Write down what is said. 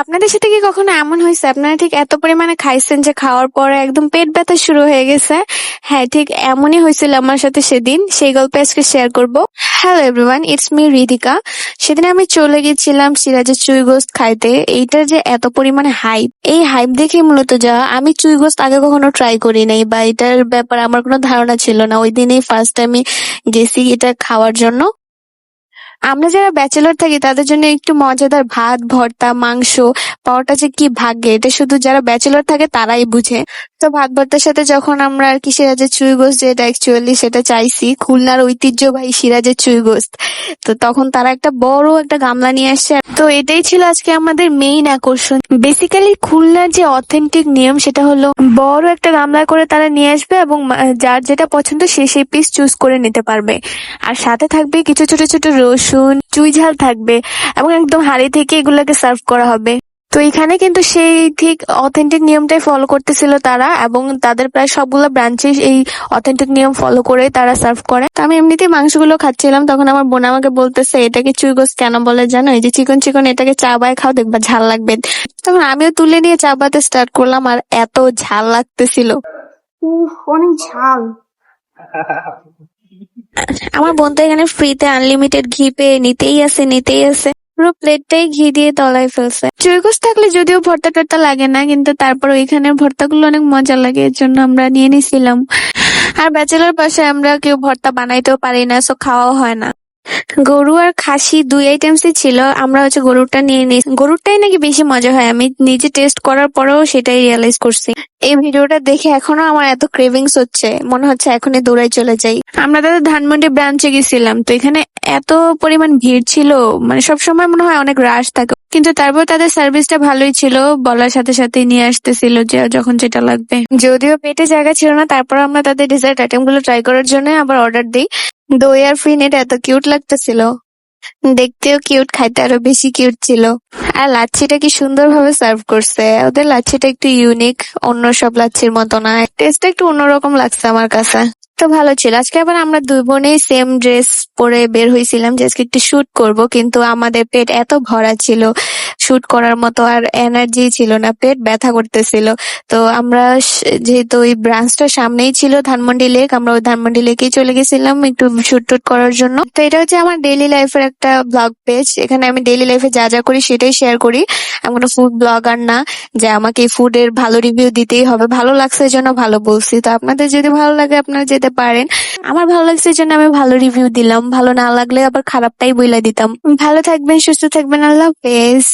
আপনাদের সাথে কি কখনো এমন হয়েছে? আপনারা ঠিক এত পরিমাণে খাইছেন যে খাওয়ার পরে একদম পেট ব্যথা শুরু হয়ে গেছে। হ্যাঁ ঠিক এমনই হয়েছিল আমার সাথে সেদিন। সেই গল্প আজকে শেয়ার করব। Hello everyone it's me Ridika সেদিন আমি চলে গেছিলাম সিরাজের চুই গোস্ত খাইতে। এইটার যে এত পরিমাণে হাইপ এই হাইপ দেখে মূলত যা, আমি চুই গোস্ত আগে কখনো ট্রাই করি নাই বা এটার ব্যাপারে আমার কোনো ধারণা ছিল না। ওই দিনেই ফার্স্ট আমি গেছি এটা খাওয়ার জন্য। আমরা যারা ব্যাচেলর থাকি, তাদের জন্য একটু মজাদার ভাত, ভর্তা, মাংস, পাওয়াটা যে কি ভাগ্যে। এটা শুধু যারা ব্যাচেলর থাকে, তারাই বুঝে। তো ভাত, ভর্তার সাথে যখন আমরা আর কি সিরাজের চুই গোস্ত যেটা অ্যাকচুয়ালি সেটা চাইছি, খুলনার ঐতিহ্যবাহী সিরাজের চুই গোস্ত তো তখন তারা একটা বড় একটা গামলা নিয়ে আসছে। তো এটাই ছিল আজকে আমাদের মেইন আকর্ষণ। বেসিক্যালি খুলনার যে অথেন্টিক নিয়ম, সেটা হলো বড় একটা গামলা করে তারা নিয়ে আসবে এবং যার যেটা পছন্দ সে সেই পিস চুজ করে নিতে পারবে। আর সাথে থাকবে কিছু ছোট ছোট রসুন চুই ঝাল থাকবে এবং একদম হাড়ি থেকে এগুলোকে সার্ভ করা হবে। তো এখানে কিন্তু সেই ঠিক অথেন্টিক নিয়মটাই ফলো করতেছিল তারা এবং তাদের প্রায় সবগুলো ব্রাঞ্চে এই অথেন্টিক নিয়ম ফলো করে তারা সার্ভ করে। তো আমি এমনিতেই মাংসগুলো খাচ্ছিলাম তখন আমার বোন আমাকে বলতেছে এটাকে চুই গোস কেন বলে জানো? এই যে চিকন চিকন এটাকে চাবায় খাও দেখবা ঝাল লাগবে। তখন আমিও তুলে নিয়ে চাবাতে স্টার্ট করলাম আর এত ঝাল লাগতেছিল। উফ, অনেক ঝাল। আমার বোন তো এখানে ফ্রিতে আনলিমিটেড ঘি পেয়ে নিতেই আছে নিতেই আছে পুরো প্লেটটাই ঘি দিয়ে তলায় ফেলছে। চৈকস থাকলে যদিও ভর্তা টর্তা লাগে না, কিন্তু তারপর ওইখানের ভর্তাগুলো অনেক মজা লাগে, এর জন্য আমরা নিয়ে নিছিলাম। আর ব্যাচেলার পাশে আমরা কেউ ভর্তা বানাইতেও পারি না সো খাওয়াও হয় না। গরু আর খাসি দুই আইটেমসই ছিল। আমরা হচ্ছে গরুরটা নিয়ে নিই। গরুরটাই নাকি বেশি মজা হয়। আমি নিজে টেস্ট করার পরেও সেটাই রিয়েলাইজ করছি। এই ভিডিওটা দেখে এখনও আমার এত ক্রেভিংস হচ্ছে। মনে হচ্ছে এখনই দৌড়াই চলে যাই। আমরা তাদের ধানমন্ডি ব্রাঞ্চে গেছিলাম। তো এখানে এত পরিমাণ ভিড় ছিল। মানে সবসময় মনে হয় অনেক রাশ থাকে। কিন্তু তারপর তাদের সার্ভিসটা ভালোই ছিল। বলার সাথে সাথে নিয়ে আসতেছিল যে যখন যেটা লাগবে। যদিও পেটে জায়গা ছিল না, তারপর আমরা তাদের ডিজার্ট আইটেমগুলো ট্রাই করার জন্য আবার অর্ডার দিই। দই আর ফিনের এত কিউট লাগতেছিল। দেখতেও কিউট, খাইতে আরও বেশি কিউট ছিল। আর লাচ্ছিটা কি সুন্দর ভাবে সার্ভ করছে। ওদের লাচ্ছিটা একটু ইউনিক, অন্য সব লাচ্ছির মতো না। টেস্টটা একটু অন্যরকম লাগছে আমার কাছে। তো ভালো ছিল। আজকে আবার আমরা দুই বোনেই সেম ড্রেস পরে বের হয়েছিলাম যে আজকে একটু শুট করব, কিন্তু আমাদের পেট এত ভরা ছিল। শুট করার মতো আর এনার্জি ছিল না, পেট ব্যথা করতেছিল। তো আমরা যেহেতু ওই ব্রাঞ্চটা সামনেই ছিল ধানমন্ডি লেক আমরা ওই ধানমন্ডি লেকেই চলে গেছিলাম একটু শুট টুট করার জন্য। তো এটা হচ্ছে আমার ডেইলি লাইফের একটা ব্লগ পেজ এখানে আমি ডেইলি লাইফে যা যা করি সেটাই শেয়ার করি। আমি কোনো ফুড ব্লগার না, যে আমাকে ফুডের ভালো রিভিউ দিতেই হবে। ভালো লাগছে জন্য ভালো বলছি। তো আপনাদের যদি ভালো লাগে, আপনারা যেতে পারেন। আমার ভালো লাগছে জন্য আমি ভালো রিভিউ দিলাম। ভালো না লাগলে আবার খারাপটাই বইলা দিতাম। ভালো থাকবেন, সুস্থ থাকবেন, আল্লাহ হাফেজ।